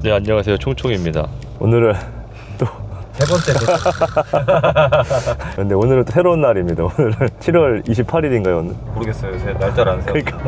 네 안녕하세요 총총입니다. 오늘은 또세 번째 근데 오늘은 또 새로운 날입니다. 오늘은 7월 28일인가요 오늘? 모르겠어요. 요새 날짜를 안 세워. 그러니까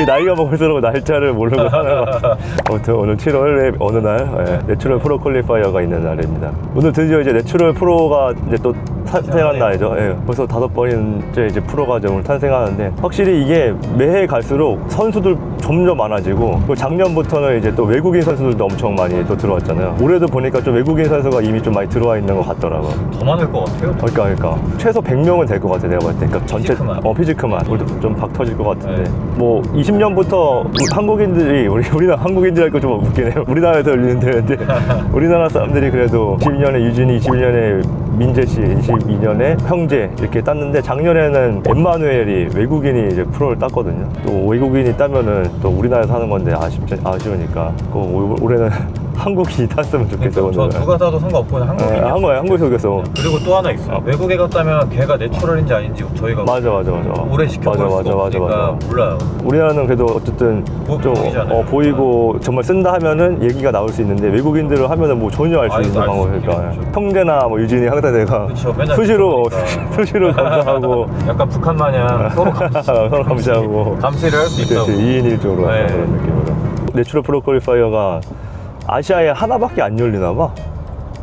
이 나이가 먹을수록 날짜를 모르고 사는 거. 아무튼 오늘 7월의 어느 날 예, 내추럴 프로 퀄리파이어가 있는 날입니다. 오늘 드디어 이제 내추럴 프로가 이제 또 탄생한 날이죠. 예, 벌써 다섯 번째 이제 이제 오늘 탄생하는데 확실히 이게 매해 갈수록 선수들 점점 많아지고 그리고 작년부터는 이제 또 외국인 선수들도 엄청 많이 또 들어왔잖아요. 올해도 보니까 좀 외국인 선수가 이미 좀 많이 들어와 있는 것 같더라고. 더 많을 것 같아요. 그러니까 그러니까 최소 100명은 될 것 같아 내가 봤을 때 그러니까 전체 피지크만. 어 피지크만 우리도 좀 박 터질 것 같은데 네. 뭐 20년부터 한국인들이 우리 우리나라 한국인들 할거 좀 웃기네요 우리나라에서 열리는 대회인데 우리나라 사람들이 그래도 22년에 유진이 21년에 민재 씨 22년에 형제 이렇게 땄는데 작년에는 엠마누엘이 외국인이 이제 프로를 땄거든요. 또 외국인이 따면은 또 우리나라에서 하는 건데 아쉽지 아쉬우니까. 그 올- 올해는 한국인이 땄으면 좋겠어 그러니까 저 오늘은 누가 사도 상관없고 그냥 한국인. 네, 한 거야 한국에서 그래서 그리고 또 하나 있어요. 어. 외국에 갔다면 걔가 내추럴인지 아닌지 저희가 맞아 맞아 맞아 오래 지켜볼 맞아, 수가 맞아, 맞아, 없으니까 맞아. 몰라요. 우리나라는 그래도 어쨌든 보- 좀 보이잖아요. 어, 보이고 정말 쓴다 하면은 얘기가 나올 수 있는데 외국인들을 하면은 뭐 전혀 알수알 수- 있는 알수 방법이니까 있겠죠. 형제나 뭐 유진이 항상 내가 그쵸, 맨날 수시로 그러니까. 수시로 감사하고 약간 북한 마냥 서로 감시, 서로 감시하고 감시를 할 수 있다고. 그렇지 2인 1조로 네. 그런 느낌으로 내추럴 프로 퀄리파이어가 아시아에 하나밖에 안 열리나 봐.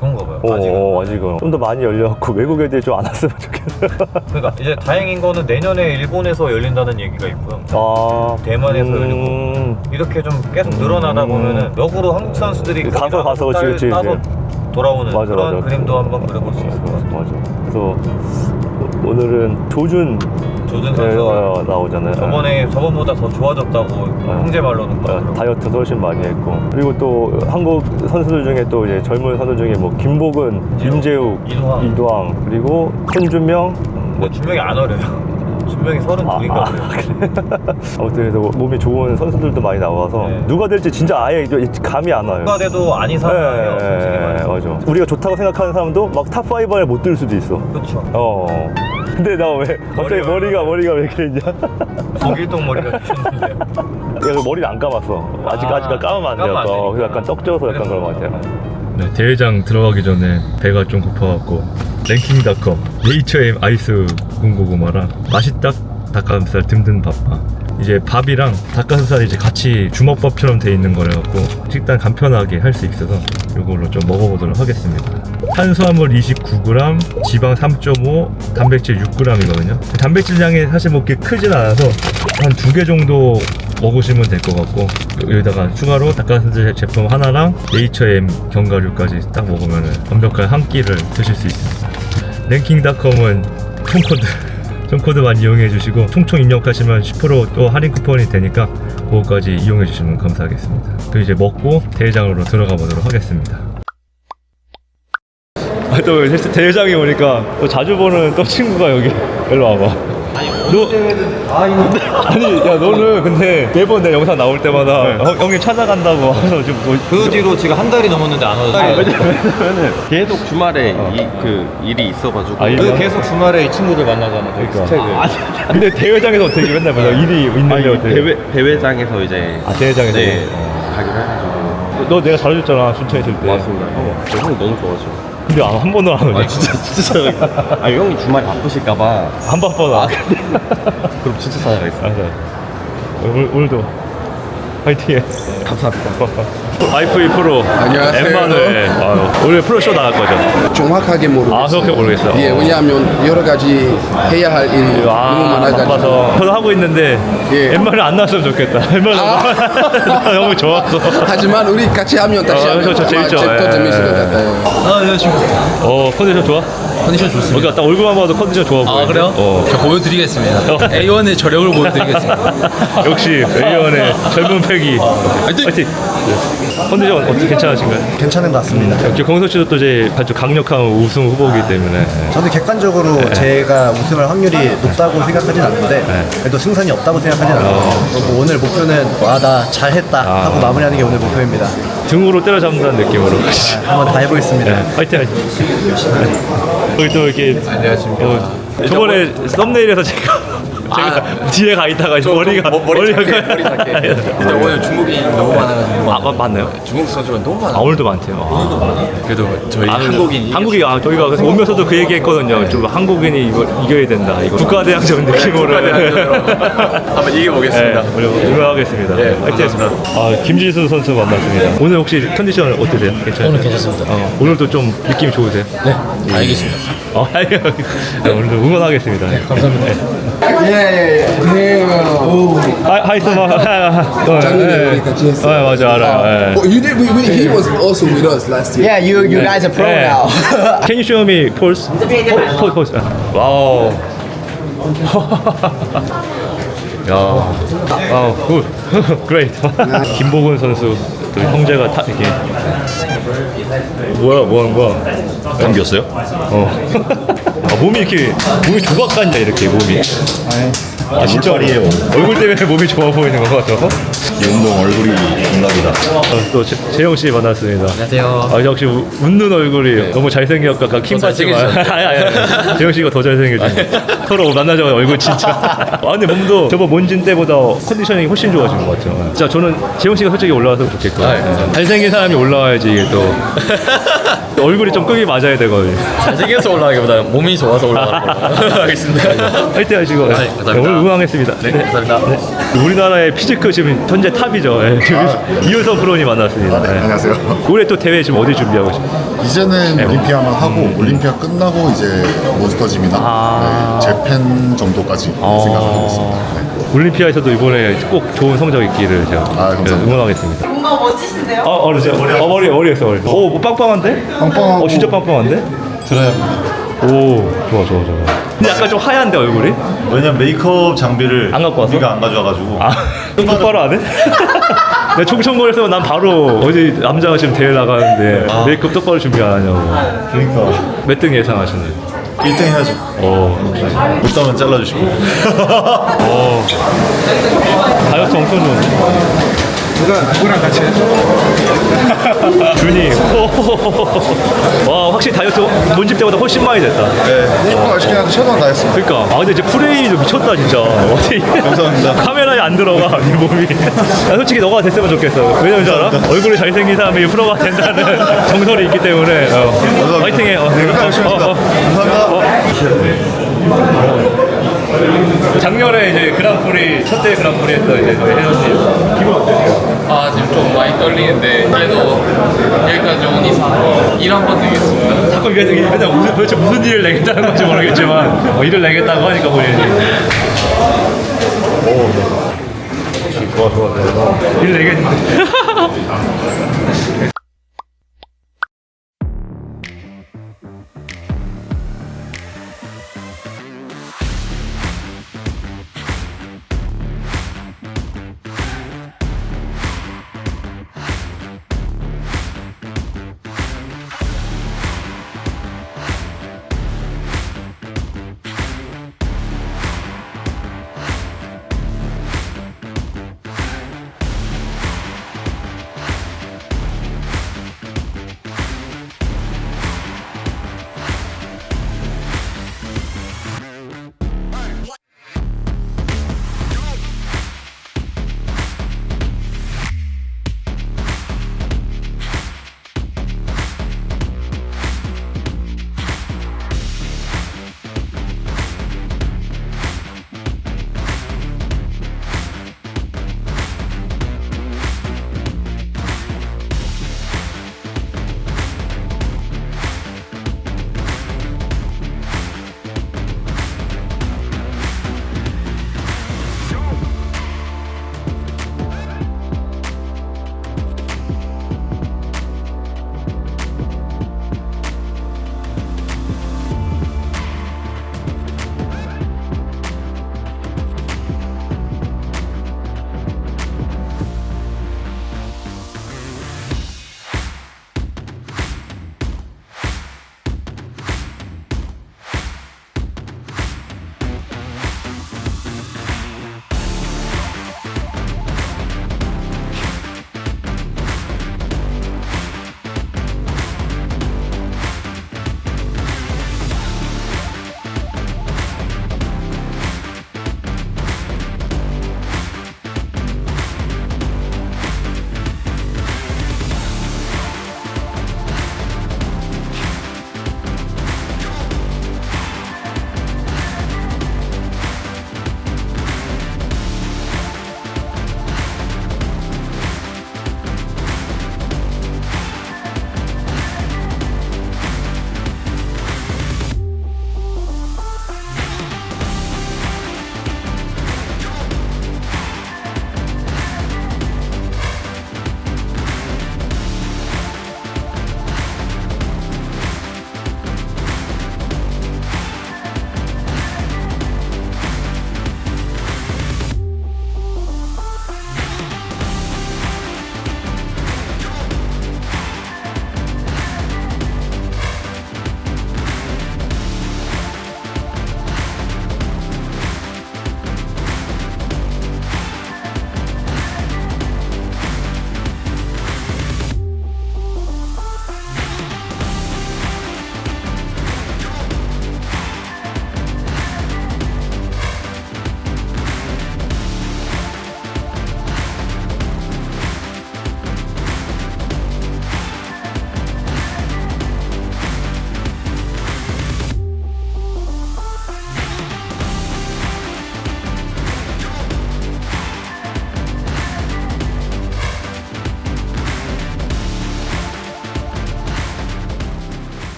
그런가 봐요. 어, 아직은. 어, 아직은 좀 더 많이 열려갖고 외국 애들이 좀 안 왔으면 좋겠어. 그러니까 이제 다행인 거는 내년에 일본에서 열린다는 얘기가 있고요. 아, 대만에서 음, 이렇게 좀 계속 늘어나다 음. 보면은 역으로 한국 선수들이 가서, 거기다 가서, 따- 그치, 그치, 따서 돌아오는 맞아, 그런 맞아. 그림도 한번 그려볼 수 있을 것 같아요. 맞아. 그래서 오늘은 조준 조준 네, 선수 어, 나오잖아요. 저번에 저번보다 더 좋아졌다고 형제 말로는 어, 그러더라고요. 다이어트도 훨씬 많이 했고 그리고 또 한국 선수들 중에 또 이제 젊은 선수 중에 뭐 김복은, 임재욱, 이두항. 이두항 그리고 손준명 뭐 준명이 안 어려요. 준명이 서른 아, 둘인가 아, 그래요. 아무튼 그래서 몸이 좋은 선수들도 많이 나와서 네. 누가 될지 진짜 아예 감이 안 와요. 누가 돼도 안 이상해요. 솔직히 예, 말해서. 맞아. 우리가 좋다고 생각하는 사람도 막 탑 5 안에 못 들 수도 있어. 그렇죠. 어. 근데 나 왜 갑자기 머리가- 머리가 머리가 왜 이렇게 있냐? 독일동 머리가 주셨는데. 야, 그 머리를 안 감았어. 아직 아, 아직 감으면 안 돼요. 감으면 안 어, 되니까. 그래서 약간 떡져서 약간 그런 것 같아요. 네, 대회장 들어가기 전에 배가 좀 고파갖고 랭킹닷컴 네이처의 아이스 군고구마랑 맛있다 닭가슴살 든든 밥바 이제 밥이랑 닭가슴살이 이제 같이 주먹밥처럼 돼 있는 거래 갖고 식단 간편하게 할 수 있어서 이걸로 좀 먹어보도록 하겠습니다 탄수화물 29g, 지방 3.5, 단백질 6g이거든요. 단백질량이 사실 뭐 그렇게 크진 않아서 한 두 개 정도 먹으시면 될 것 같고 여기다가 추가로 닭가슴살 제품 하나랑 네이처엠 견과류까지 딱 먹으면 완벽한 한 끼를 드실 수 있습니다. 랭킹닷컴은 총코드 총코드 많이 이용해 주시고 총총 입력하시면 10%또 할인 쿠폰이 되니까 그거까지 이용해 주시면 감사하겠습니다. 그리고 이제 먹고 대회장으로 들어가 보도록 하겠습니다. 아, 또 대회장에 오니까 또 자주 보는 또 친구가 여기. 일로 와봐. 너 아니 야 너는 근데 매번 내 영상 나올 때마다 형, 형님 찾아간다고 하면서 지금 뭐, 그 뒤로 지금 한 달이 넘었는데 안 와서. 왜냐면은 계속 주말에 이, 그 일이 있어가지고 아, 일- 그 계속 주말에 이 친구들 만나잖아. 저기 그러니까. 스텝을. 근데 대회장에서 어떻게 맨날 보자 일이 있는데 아니, 어떻게 대회, 대회장에서 이제 아 대회장에서? 네 가기로 해가지고. 너 내가 잘해줬잖아 순천 있을 때. 맞습니다. 저 형이 너무 좋아하죠 근데 안, 한 번도 안 오냐 아 진짜 진짜 잘해. 아 형이 주말에 바쁘실까봐. 안 바빠나 그럼 진짜 찾아가겠습니다. 알았어 오늘, 오늘도 파이팅해 감사합니다 와이프 프로 안녕하세요. 엠마누엘 아유, 오늘 프로쇼 나갈 거죠? 정확하게 모르겠어요. 아 그렇게 모르겠어요 예, 왜냐하면 여러 가지 해야 할 일이 너무 아, 많아가지고. 바빠서 저도 하고 있는데 예. 엠마를 안 나왔으면 좋겠다 엠마 아. 너무 좋았어 하지만 우리 같이 하면 다시 어, 하면 저- 저 아마 재밌죠. 더 예. 재밌을 것 같아요. 아, 네, 지금 어 컨디션 좋아? 컨디션 좋습니다. 그러니까 딱 얼굴만 봐도 컨디션 좋아 보여 아, 그래요? 어. 저 보여드리겠습니다. A1의 저력을 보여드리겠습니다. 역시 A원의 젊은 패기 화이팅! 파이팅 네. 컨디션 어떻게 괜찮으신가요? 괜찮은 것 같습니다. 역시 공석 씨도 또 이제 아주 강력한 우승 후보이기 때문에 저는 객관적으로 네. 제가 우승할 확률이 높다고 생각하진 않는데 그래도 승산이 없다고 생각하진 않아요. 그리고 오늘 목표는 와 나 잘했다 아. 하고 마무리하는 게 오늘 목표입니다. 등으로 때려잡는다는 느낌으로 한번 다 해보겠습니다. 네, 화이팅 화이팅 여기 또 이렇게 안녕하십니까 저번에 썸네일에서 제가 제가 뒤에 가 있다가 머리가 머리가 머리 작게. 근데 오늘 중국인 너무 많아가지고 아 맞- 맞나요? 중국 선수가 너무 많아. 아 오늘도 많대요. 그래도 저희 아, 한국인 한국이 아 저희가 그래서 오면서도 그 얘기했거든요. 좀 한국인이 이거 이겨야 된다. 이거 국가대항전 느낌으로. 한번 이겨보겠습니다. 네, 오늘 응원하겠습니다. 네, 화이팅! 아, 김지수 선수 만났습니다. 오늘 혹시 컨디션 어떠세요? 괜찮아요? 오늘 괜찮습니다. 어, 오늘도 좀 느낌이 좋으세요? 네, 알겠습니다. 어, 네, 오늘도 응원하겠습니다. 네, 감사합니다. 하이, 하이, 서마. 작년에 우리 같이 했어요. 네, 맞아, 알아요. Oh, you did. We, we, he was also with us last year. Yeah, you you guys are pro 네. now. Can you show me pose? Pose, pose. 와우. 야, 와우, 굿, 그레이트. 김보근 선수 또 형제가 타 이렇게 뭐야, 뭐 하는 거야? 감겼어요? 어. 아, 몸이 이렇게 몸이 조각 같냐 이렇게 몸이. 아 진짜 물빨이에요. 얼굴 때문에 몸이 좋아 보이는 것 같아서. 이 운동 얼굴이 정답이다. 어, 또 재- 재영 씨 만났습니다. 안녕하세요. 아 역시 우- 웃는 얼굴이 너무 잘생겼고 아까 킴 잘생기셨어요. 아니 아니 아니. 재영 씨가 더 잘생겨진 서로 만나자마자 얼굴 진짜 아 근데 몸도 저번 몬진 때보다 컨디셔닝이 훨씬 좋아진 것 같아요 진짜 저는 재영 씨가 솔직히 올라와서 좋겠고 아, 예. 잘생긴 사람이 올라와야지 이게 또 얼굴이 좀 끄기 맞아야 되거든요 잘생겨서 올라가기보다는 몸이 좋아서 올라가는 걸로 하겠습니다. 화이팅 하시고 네. 감사합니다. 네, 오늘 응원하겠습니다 네, 감사합니다. 우리나라의 피지크 지금 현재 탑이죠 네. 이효성 프로님 만났습니다 네. 안녕하세요. 올해 또 대회 지금 어디 준비하고 계십니까? 이제는 올림피아만 하고 올림피아 끝나고 이제 몬스터짐이나 아. 네, 재팬 정도까지 생각을 하고 있습니다. 네. 올림피아에서도 이번에 꼭 좋은 성적 있기를 제가 아, 감사합니다. 응원하겠습니다. 뭔가 멋지신데요? 어, 어, 진짜 머리, 어, 머리, 머리였어, 머리. 오, 뭐 빵빵한데? 빵빵하고 어, 진짜 빵빵한데? 들어야 오, 좋아, 좋아, 좋아. 근데 약간 좀 하얀데 얼굴이? 왜냐면 메이크업 장비를 안 갖고 왔어? 우리가 안 가져와가지고 아, 똑바로 안 해? 내가 총총거려서 난 바로 어디 남자가 지금 대회 나가는데 메이크업 똑바로 준비 안 하냐고. 그러니까 몇 등 예상하시나요? 1등 해야죠 오, 못 따면 잘라주시고 오. 다이어트 엄청 좋은데? 누가 누구랑 같이 준이 와 확실히 다이어트 본집 때보다 훨씬 많이 됐다 네, 조금 아쉽긴 한데 최선을 다했습니다. 그러니까 아 근데 이제 프레이도 미쳤다 진짜 어디 감사합니다. 카메라에 안 들어가 네 몸이 나 솔직히 너가 됐으면 좋겠어 왜냐면 줄 알아? 얼굴이 잘생긴 사람이 프로가 된다는 정설이 있기 때문에 어. 화이팅해 어. 감사합니다. 어, 어. 감사합니다. 작년에 이제 그랑프리 첫대 그랑프리에서 이제 저희 혜연님 기분 어떠세요? 아 지금 좀 많이 떨리는데 그래도 여기까지 온 이상 일한번 내겠습니다. 자꾸 이게 이게 맨날 무슨 도대체 무슨 일을 내겠다는 건지 모르겠지만 뭐 일을 내겠다고 하니까 본인이 오 좋아 좋아 좋아. 일 내겠는데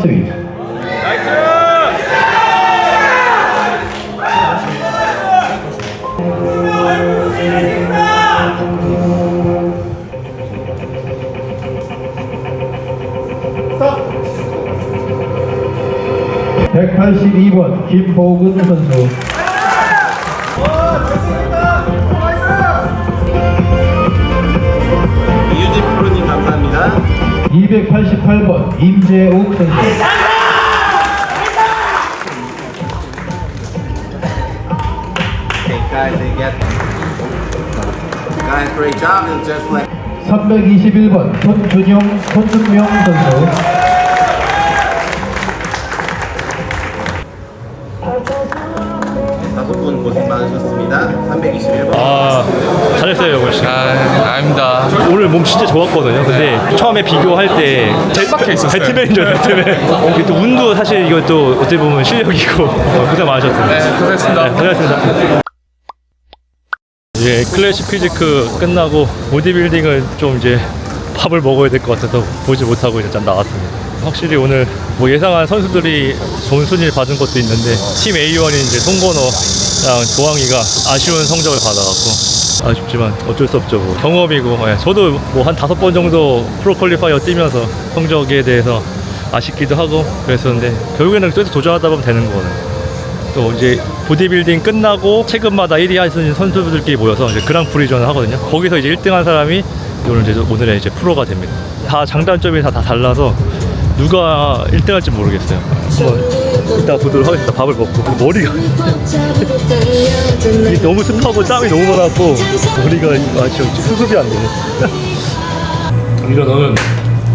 컨셉입니다. 스톱! 182번 김보근 선수 288번 임재욱 선수 Okay, guys, they get. Guys, great job. It's just like. 321번 손준용 손준명 선수 처음에 비교할 때 빡해 있었어요. 배트맨이죠 배트맨. 이게 또 운도 사실 이것도 어떻게 보면 실력이고 어, 고생 많으셨습니다. 네, 고생했습니다. 네, 고생하셨습니다. 이제 클래식 피지크 끝나고 보디빌딩을 좀 이제 밥을 먹어야 될 것 같아서 보지 못하고 이제 짠 나왔습니다. 확실히 오늘 뭐 예상한 선수들이 좋은 순위를 받은 것도 있는데 팀 A1인 이제 송건호랑 도항이가 아쉬운 성적을 받아갖고 아쉽지만 어쩔 수 없죠. 뭐 경험이고 예, 저도 뭐 한 다섯 번 정도 프로 퀄리파이어 뛰면서 성적에 대해서 아쉽기도 하고 그랬었는데 결국에는 계속 도전하다 보면 되는 거거든요. 또 이제 보디빌딩 끝나고 체급마다 1위 하신 선수들끼리 모여서 이제 그랑프리전을 하거든요. 거기서 이제 1등한 사람이 오늘 이제 오늘의 이제 프로가 됩니다. 다 장단점이 다, 다 달라서 누가 1등할지 모르겠어요. 한번 이따 보도록 하겠습니다. 밥을 먹고 머리가 너무 습하고 땀이 너무 많았고 머리가 아직 수습이 안 되네. 이런 너는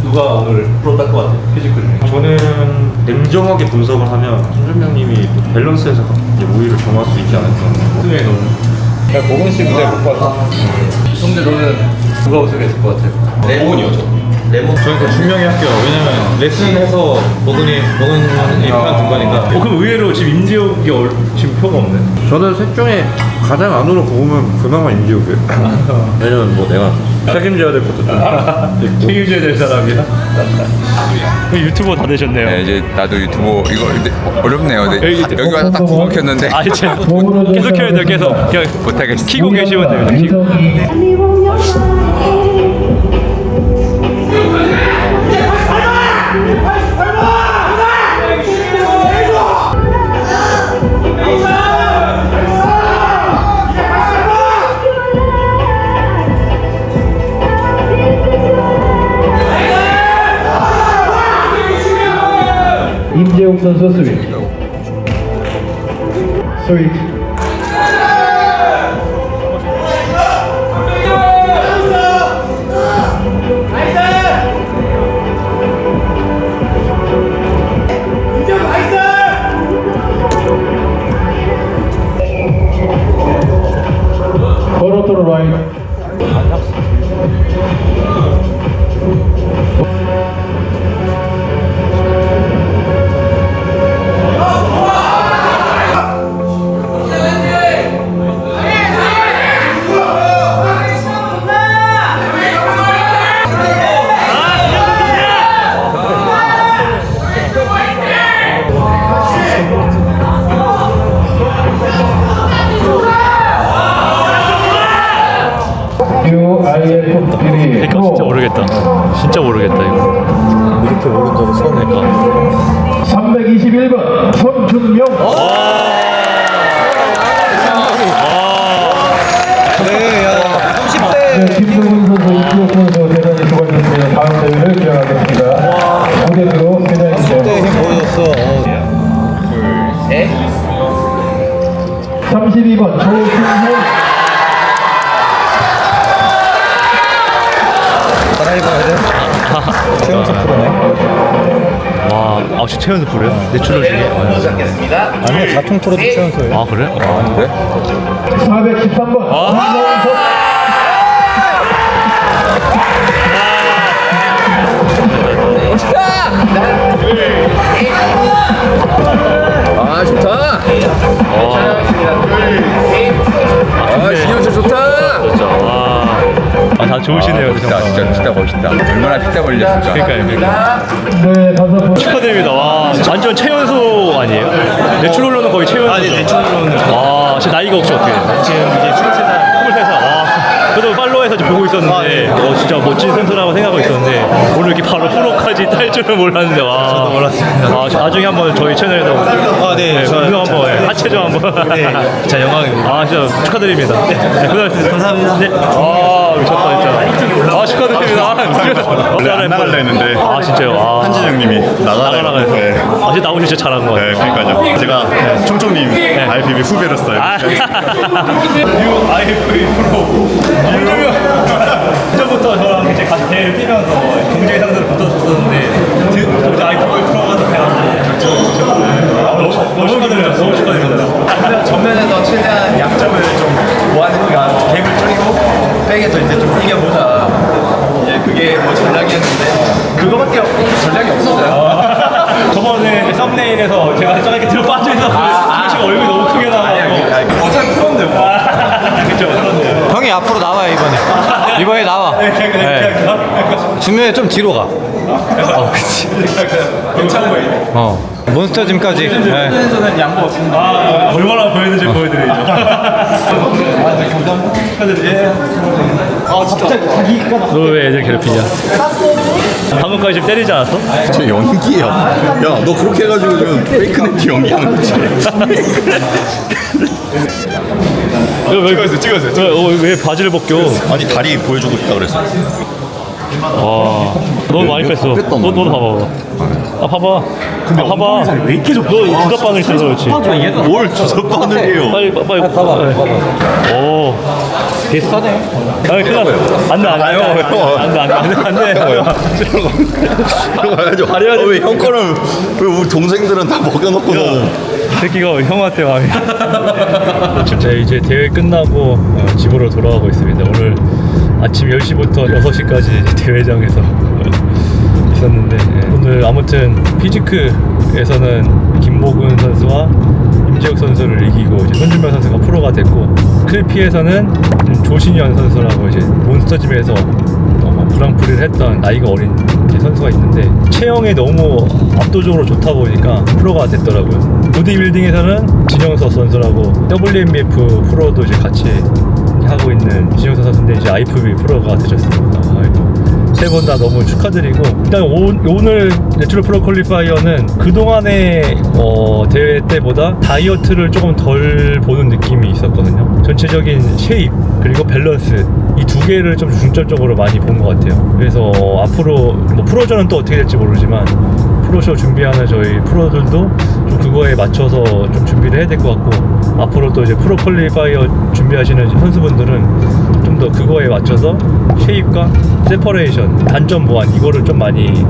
누가 오늘 프로 딸것 같아? 피지컬 중에. 저는 냉정하게 분석을 하면 손준명님이 밸런스에서 이제 우위를 점할 수 있지 않을까. 승에 너무. 나 고건 씨 무대 못 봤어. 성재 너는 누가 우승했을 것 같아? 레몬이요, 저는 그 분명히 할게요. 왜냐면 레슨해서 먹으니 먹은 입만 든 거니까. 어, 그럼 의외로 지금 임지혁이 얼, 지금 표가 없네. 저는 셋 중에 가장 안으로 꼽으면 그나마 임지욱이에요. 왜냐면 뭐 내가 책임져야 될 것도 좀. 책임져야 될 사람이야. 유튜버 다 되셨네요. 네, 이제 나도 유튜브 이거 근데 어렵네요. 근데 여기- 여기 와서 딱 구독 켰는데 아, 이제 계속 켜야 돼요, 계속. 그냥 못하겠어. 키고 계시면 돼요. 키고. To the right. 와, 아, 혹시 최연소 프로요? 내추럴 중에? 아니요, 자통 프로도 최연소예요. 아, 그래? 아, 그래? 413번 김동훈 아, 좋으시네요. 멋있다, 진짜 진짜 멋있다. 얼마나 피땀 흘렸을까. 그러니까요, 그러니까. 네, 다섯 번 축하드립니다. 와, 완전 최연소 아니에요? 내추럴로는 거의 최연소. 아니, 내추럴로는. 와, 제 나이가 혹시 어떻게 돼요? 지금 이제 23살. 23살. 와. 저도 팔로우해서 좀 보고 있었는데 어, 진짜 멋진 선수라고 생각하고 있었는데 오늘 이렇게 바로 프로까지 탈 줄은 몰랐는데 와 저도 몰랐습니다. 아, 저 나중에 한번 저희 채널에서 아네 운동 한번 예, 하체조 한번 네 진짜 영광입니다. 아 진짜 축하드립니다. 네, 고생하셨습니다. 감사합니다. 네. 아 미쳤다 진짜. 아 축하드립니다. 나갈라 했는데 아 진짜요. 아. 한진영님이 나가라 나가라 해서. 네. 아 진짜 나오시 진짜 잘한 거 같아요. 네, 그러니까요. 제가 총총님 IPB 후배로서요. 아. 뉴 IFA 프로 유명 그전부터 저랑 이제 같이 대회를 뛰면서 경쟁 상대로 붙었었는데 드- 이제 IFA 프로가 돼가지고 너무 너무 축하드려요. 너무 축하드립니다. 전면에서 최대한 약점을 좀 모아내니까 갭을 줄이고 백에서 이제 좀 이겨보자. 예, 그게 뭐 전략이었는데 그거밖에 없- 전략이 없었어요. 저번에 썸네일에서 제가 저렇게 들어 빠져 있어서 지금 얼굴이 너무 크게 나와서 어차피 프로인데 뭐. 그쵸 그런데요. 형이 앞으로 나와 이번에. 이번에 나와. 네. 중면에 좀 뒤로 가. 어, 그치. 괜찮은 거예요. 어. 몬스터 짐까지. 네. 에서는 양보 없습니다. 아, 얼마나 보여드릴지 보여드리죠. 아 진짜 너왜 애들 괴롭히냐? 방금까지 지금 때리지 않았어? 저 연기야. 야, 너 그렇게 해가지고 지금 페이크 네티 연기하는 거지. 찍었어, 찍었어. 왜, 왜 바지를 벗겨? 아니 다리 보여주고 싶다 그랬어. 와, 너무 많이 뺐어. 너, 너도 봐봐. 아, 봐봐. 근데 아, 봐봐. 왜 이렇게 좁너 주사 바늘 있어서 그렇지. 뭘 주서 바늘이에요. 빨리, 빨리, 빨리. 봐봐. 오. 비슷하네. 아, 큰일 났어. 안 돼, 안 돼. 안 돼, 안 돼, 안 돼. 안 돼. 들어가야죠. 가려야지. 어, 왜형 거는 왜 우리 동생들은 다 먹여놓고서는 이 새끼가 형한테 마음이. 진짜 이제 대회 끝나고 어, 집으로 돌아가고 있습니다. 오늘 아침 10시부터 6시까지 대회장에서 있었는데 예. 오늘 아무튼 피지크에서는 김모근 선수와 임지혁 선수를 이기고 이제 손준명 선수가 프로가 됐고 클피에서는 음, 조신현 선수라고 이제 몬스터짐에서 어, 그랑프리를 했던 나이가 어린 선수가 있는데 체형이 너무 압도적으로 좋다 보니까 프로가 됐더라고요. 보디빌딩에서는 진영석 선수라고 WMBF 프로도 이제 같이 하고 있는 진영석 선수인데 이제 IFB 프로가 되셨습니다. 세 분 다 너무 축하드리고 일단 오, 오늘 내추럴 프로 퀄리파이어는 그동안의 어, 대회 때보다 다이어트를 조금 덜 보는 느낌이 있었거든요. 전체적인 쉐입 그리고 밸런스 이 두 개를 좀 중점적으로 많이 본 것 같아요. 그래서 어, 앞으로 뭐 프로전은 또 어떻게 될지 모르지만 프로쇼 준비하는 저희 프로들도 좀 그거에 맞춰서 좀 준비를 해야 될 것 같고 앞으로 또 이제 프로 퀄리파이어 준비하시는 선수분들은 좀 더 그거에 맞춰서 쉐입과 세퍼레이션, 단점 보완 이거를 좀 많이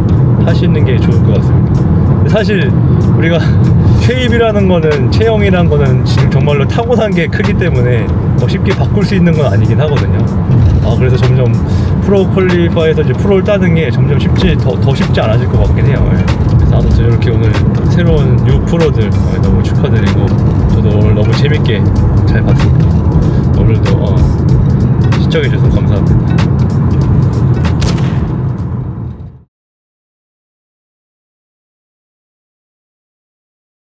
하시는 게 좋을 것 같습니다. 사실 우리가 쉐입이라는 거는 체형이라는 거는 지금 정말로 타고난 게 크기 때문에 뭐 쉽게 바꿀 수 있는 건 아니긴 하거든요. 아 그래서 점점 프로 퀄리파에서 이제 프로를 따는 게 점점 쉽지 더, 더 쉽지 않아질 것 같긴 해요. 예. 그래서 아무튼 이렇게 오늘 새로운 뉴 프로들 어, 너무 축하드리고 저도 오늘 너무 재밌게 잘 봤습니다. 오늘도 어, 시청해주셔서 감사합니다.